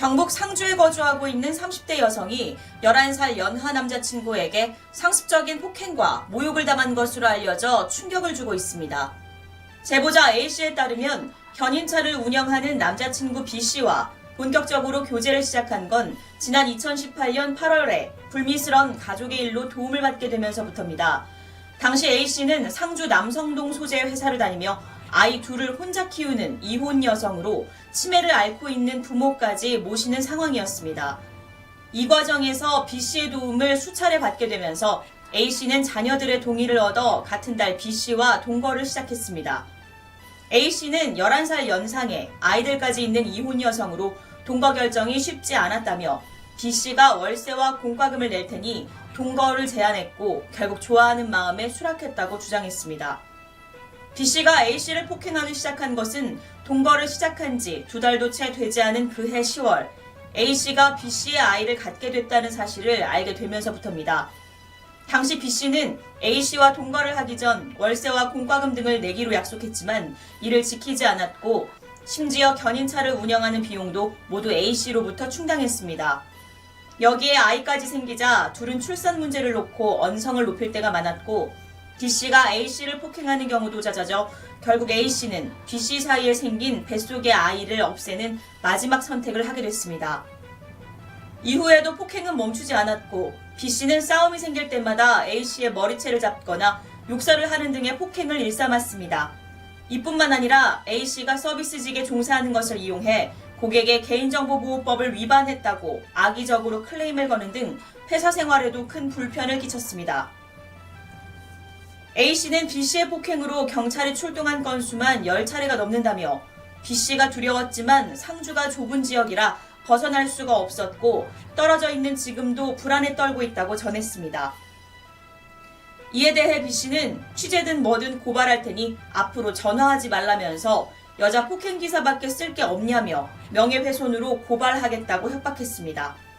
경북 상주에 거주하고 있는 30대 여성이 11살 연하 남자친구에게 상습적인 폭행과 모욕을 당한 것으로 알려져 충격을 주고 있습니다. 제보자 A씨에 따르면 견인차를 운영하는 남자친구 B씨와 본격적으로 교제를 시작한 건 지난 2018년 8월에 불미스런 가족의 일로 도움을 받게 되면서부터입니다. 당시 A씨는 상주 남성동 소재 회사를 다니며 아이 둘을 혼자 키우는 이혼 여성으로 치매를 앓고 있는 부모까지 모시는 상황이었습니다. 이 과정에서 B씨의 도움을 수차례 받게 되면서 A씨는 자녀들의 동의를 얻어 같은 달 B씨와 동거를 시작했습니다. A씨는 11살 연상에 아이들까지 있는 이혼 여성으로 동거 결정이 쉽지 않았다며 B씨가 월세와 공과금을 낼 테니 동거를 제안했고 결국 좋아하는 마음에 수락했다고 주장했습니다. B씨가 A씨를 폭행하기 시작한 것은 동거를 시작한 지 두 달도 채 되지 않은 그해 10월 A씨가 B씨의 아이를 갖게 됐다는 사실을 알게 되면서부터입니다. 당시 B씨는 A씨와 동거를 하기 전 월세와 공과금 등을 내기로 약속했지만 이를 지키지 않았고 심지어 견인차를 운영하는 비용도 모두 A씨로부터 충당했습니다. 여기에 아이까지 생기자 둘은 출산 문제를 놓고 언성을 높일 때가 많았고 B씨가 A씨를 폭행하는 경우도 잦아져 결국 A씨는 B씨 사이에 생긴 뱃속의 아이를 없애는 마지막 선택을 하게 됐습니다. 이후에도 폭행은 멈추지 않았고 B씨는 싸움이 생길 때마다 A씨의 머리채를 잡거나 욕설을 하는 등의 폭행을 일삼았습니다. 이뿐만 아니라 A씨가 서비스직에 종사하는 것을 이용해 고객의 개인정보보호법을 위반했다고 악의적으로 클레임을 거는 등 회사 생활에도 큰 불편을 끼쳤습니다. A씨는 B씨의 폭행으로 경찰이 출동한 건수만 10차례가 넘는다며 B씨가 두려웠지만 상주가 좁은 지역이라 벗어날 수가 없었고 떨어져 있는 지금도 불안에 떨고 있다고 전했습니다. 이에 대해 B씨는 취재든 뭐든 고발할 테니 앞으로 전화하지 말라면서 여자 폭행 기사밖에 쓸 게 없냐며 명예훼손으로 고발하겠다고 협박했습니다.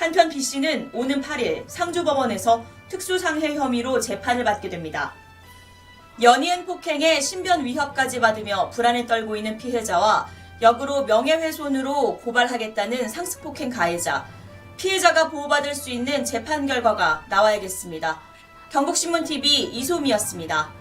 한편 B씨는 오는 8일 상주법원에서 특수상해 혐의로 재판을 받게 됩니다. 연이은 폭행에 신변 위협까지 받으며 불안에 떨고 있는 피해자와 역으로 명예훼손으로 고발하겠다는 상습폭행 가해자, 피해자가 보호받을 수 있는 재판 결과가 나와야겠습니다. 경북신문TV 이소미였습니다.